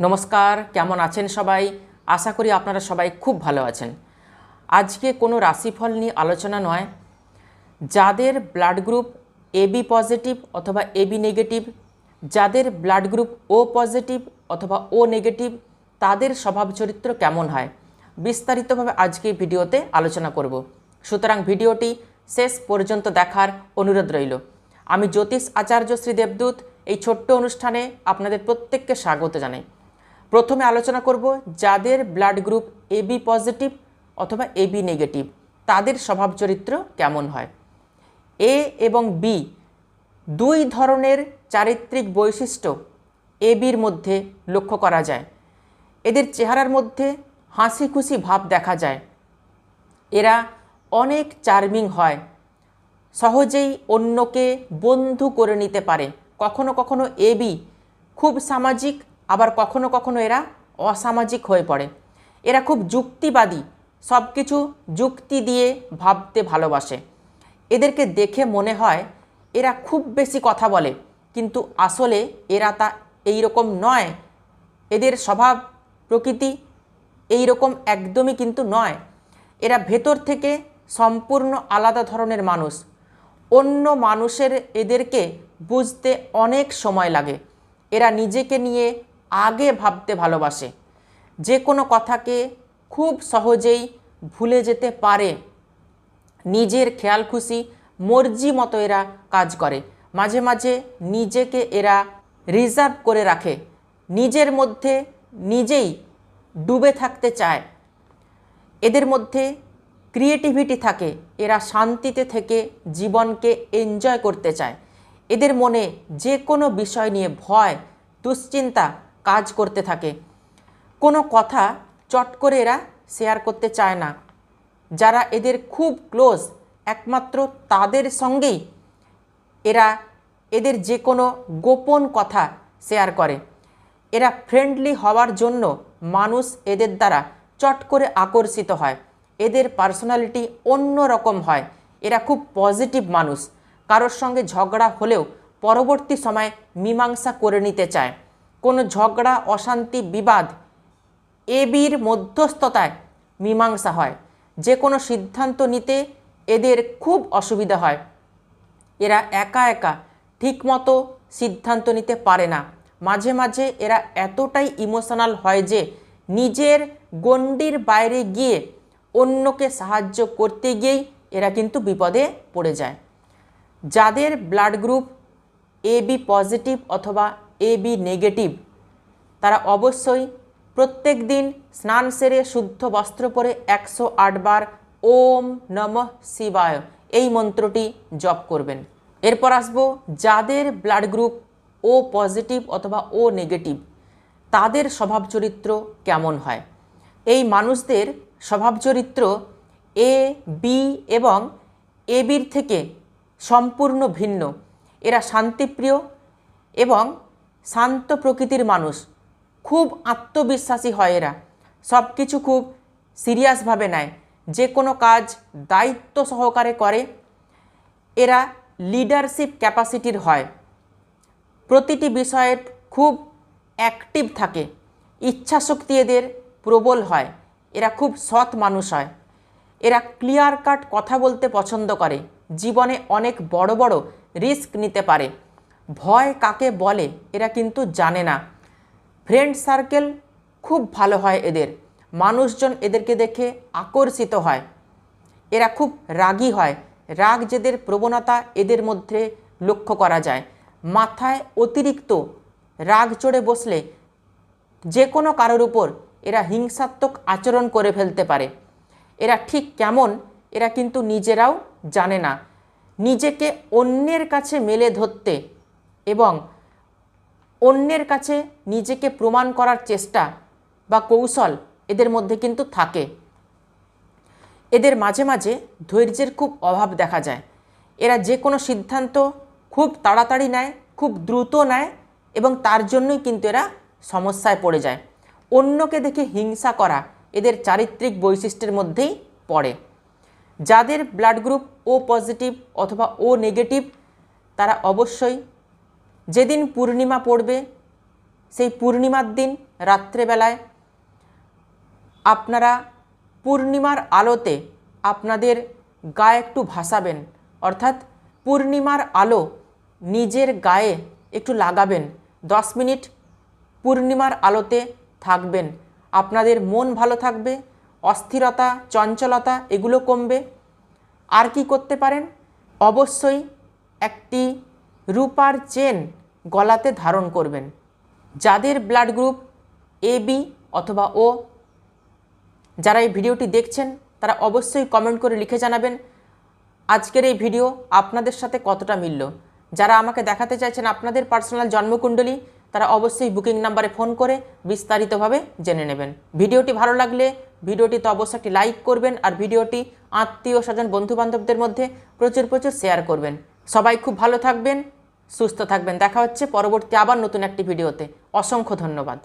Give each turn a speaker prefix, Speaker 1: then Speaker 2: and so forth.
Speaker 1: নমস্কার, কেমন আছেন সবাই? আশা করি আপনারা সবাই খুব ভালো আছেন। আজকে কোনো রাশিফল নিয়ে আলোচনা নয়। যাদের ব্লাড গ্রুপ এবি পজিটিভ অথবা এবি নেগেটিভ, যাদের ব্লাড গ্রুপ ও পজিটিভ অথবা ও নেগেটিভ, তাদের স্বভাব চরিত্র কেমন হয়? বিস্তারিতভাবে আজকে ভিডিওতে আলোচনা করব। সুতরাং ভিডিওটি শেষ পর্যন্ত দেখার অনুরোধ রইল। আমি জ্যোতিষ আচার্য শ্রী দেবদূত। এই ছোট্ট অনুষ্ঠানে আপনাদের প্রত্যেককে স্বাগত জানাই। প্রথমে আলোচনা করব যাদের ব্লাড গ্রুপ এবি পজিটিভ অথবা এবি নেগেটিভ তাদের স্বভাব চরিত্র কেমন হয়? এ এবং বি দুই ধরনের চারিত্রিক বৈশিষ্ট্য এবির মধ্যে লক্ষ্য করা যায়। এদের চেহারার মধ্যে হাসি খুশি ভাব দেখা যায়। এরা অনেক চার্মিং হয়। সহজেই অন্যকে বন্ধু করে নিতে পারে। কখনো কখনো এবি খুব সামাজিক আবার কখনো কখনো এরা অসামাজিক হয়ে পড়ে। এরা খুব যুক্তিবাদী সব কিছু যুক্তি দিয়ে ভাবতে ভালোবাসে। এদেরকে দেখে মনে হয় এরা খুব বেশি কথা বলে, কিন্তু আসলে এরা তা এই রকম নয়। এদের স্বভাব, প্রকৃতি এই রকম একদমই কিন্তু নয়। এরা ভেতর থেকে সম্পূর্ণ আলাদা ধরনের মানুষ। অন্য মানুষের এদেরকে বুঝতে অনেক সময় লাগে। এরা নিজেকে নিয়ে আগে ভাবতে ভালোবাসে। যে কোনো কথাকে খুব সহজেই ভুলে যেতে পারে। নিজের খেয়াল খুশি, মর্জি মতো এরা কাজ করে। মাঝে মাঝে নিজেকে এরা রিজার্ভ করে রাখে। নিজের মধ্যে নিজেই ডুবে থাকতে চায়। এদের মধ্যে ক্রিয়েটিভিটি থাকে। এরা শান্তিতে থেকে জীবনকে এনজয় করতে চায়। এদের মনে যে কোনো বিষয় নিয়ে ভয়, দুশ্চিন্তা কাজ করতে থাকে। কোনো কথা চট করে এরা শেয়ার করতে চায় না। যারা এদের খুব ক্লোজ একমাত্র তাদের সঙ্গেই এরা এদের যে কোনো গোপন কথা শেয়ার করে। এরা ফ্রেন্ডলি হওয়ার জন্য মানুষ এদের দ্বারা চট করে আকর্ষিত হয়। এদের পার্সোনালিটি অন্য রকম হয়। এরা খুব পজিটিভ মানুষ। কারোর সঙ্গে ঝগড়া হলেও পরবর্তী সময় মীমাংসা করে নিতে চায়। কোনো ঝগড়া, অশান্তি, বিবাদ এবির মধ্যস্থতায় মীমাংসা হয়। যে কোনো সিদ্ধান্ত নিতে এদের খুব অসুবিধা হয়। এরা একা একা ঠিকমতো সিদ্ধান্ত নিতে পারে না। মাঝে মাঝে এরা এতটাই ইমোশনাল হয় যে নিজের গণ্ডির বাইরে গিয়ে অন্যকে সাহায্য করতে গিয়েই এরা কিন্তু বিপদে পড়ে যায়। যাদের ব্লাড গ্রুপ এবি পজিটিভ অথবা এ বি নেগেটিভ তারা অবশ্যই প্রত্যেক দিন স্নান সেরে শুদ্ধ বস্ত্র পরে একশো আটবার ওম নমঃ শিবায় এই মন্ত্রটি জপ করবেন। এরপর আসব যাদের ব্লাড গ্রুপ ও পজিটিভ অথবা ও নেগেটিভ তাদের স্বভাব চরিত্র কেমন হয়? এই মানুষদের স্বভাব চরিত্র এ বি এবং এ বির থেকে সম্পূর্ণ ভিন্ন। এরা শান্তিপ্রিয় এবং শান্ত প্রকৃতির মানুষ। খুব আত্মবিশ্বাসী হয় এরা। সব কিছু খুব সিরিয়াসভাবে নেয়। যে কোনো কাজ দায়িত্ব সহকারে করে। এরা লিডারশিপ ক্যাপাসিটির হয়। প্রতিটি বিষয়ের খুব অ্যাক্টিভ থাকে। ইচ্ছাশক্তি এদের প্রবল হয়। এরা খুব সৎ মানুষ হয়। এরা ক্লিয়ার কাট কথা বলতে পছন্দ করে। জীবনে অনেক বড় বড় রিস্ক নিতে পারে। ভয় কাকে বলে, এরা কিন্তু জানে না। ফ্রেন্ড সার্কেল খুব ভালো হয় এদের। মানুষজন এদেরকে দেখে আকর্ষিত হয়। এরা খুব রাগী হয়। রাগ যেদের প্রবণতা এদের মধ্যে লক্ষ্য করা যায়। মাথায় অতিরিক্ত রাগ চড়ে বসলে যে কোনো কারোর উপর এরা হিংসাত্মক আচরণ করে ফেলতে পারে। এরা ঠিক কেমন, এরা কিন্তু নিজেরাও জানে না। নিজেকে অন্যের কাছে মেলে ধরতে এবং অন্যের কাছে নিজেকে প্রমাণ করার চেষ্টা বা কৌশল এদের মধ্যে কিন্তু থাকে। এদের মাঝে মাঝে ধৈর্যের খুব অভাব দেখা যায়। এরা যে কোনো সিদ্ধান্ত খুব তাড়াতাড়ি নেয়, খুব দ্রুত নেয় এবং তার জন্যই কিন্তু এরা সমস্যায় পড়ে যায়। অন্যকে দেখে হিংসা করা এদের চারিত্রিক বৈশিষ্ট্যের মধ্যেই পড়ে। যাদের ব্লাড গ্রুপ ও পজিটিভ অথবা ও নেগেটিভ তারা অবশ্যই যেদিন পূর্ণিমা পড়বে, সেই পূর্ণিমার দিন রাত্রেবেলায় আপনারা পূর্ণিমার আলোতে আপনাদের গায়ে একটু ভাসাবেন, অর্থাৎ পূর্ণিমার আলো নিজের গায়ে একটু লাগাবেন। দশ মিনিট পূর্ণিমার আলোতে থাকবেন। আপনাদের মন ভালো থাকবে, অস্থিরতা, চঞ্চলতা এগুলো কমবে। আর কি করতে পারেন? অবশ্যই একটি রূপার চেন গলাতে ধারণ করবেন। যাদের ব্লাড গ্রুপ এ বি অথবা ও যারা এই ভিডিওটি দেখছেন, তারা অবশ্যই কমেন্ট করে লিখে জানাবেন, আজকের এই ভিডিও আপনাদের সাথে কতটা মিলল? যারা আমাকে দেখাতে চাইছেন আপনাদের পার্সোনাল জন্মকুণ্ডলী, তারা অবশ্যই বুকিং নাম্বারে ফোন করে বিস্তারিতভাবে জেনে নেবেন। ভিডিওটি ভালো লাগলে ভিডিওটিতে অবশ্যই একটি লাইক করবেন আর ভিডিওটি আত্মীয় স্বজন বন্ধুবান্ধবদের মধ্যে প্রচুর প্রচুর শেয়ার করবেন। সবাই খুব ভালো থাকবেন, সুস্থ থাকবেন। দেখা হচ্ছে পরবর্তী আবার নতুন একটি ভিডিওতে। অসংখ্য ধন্যবাদ।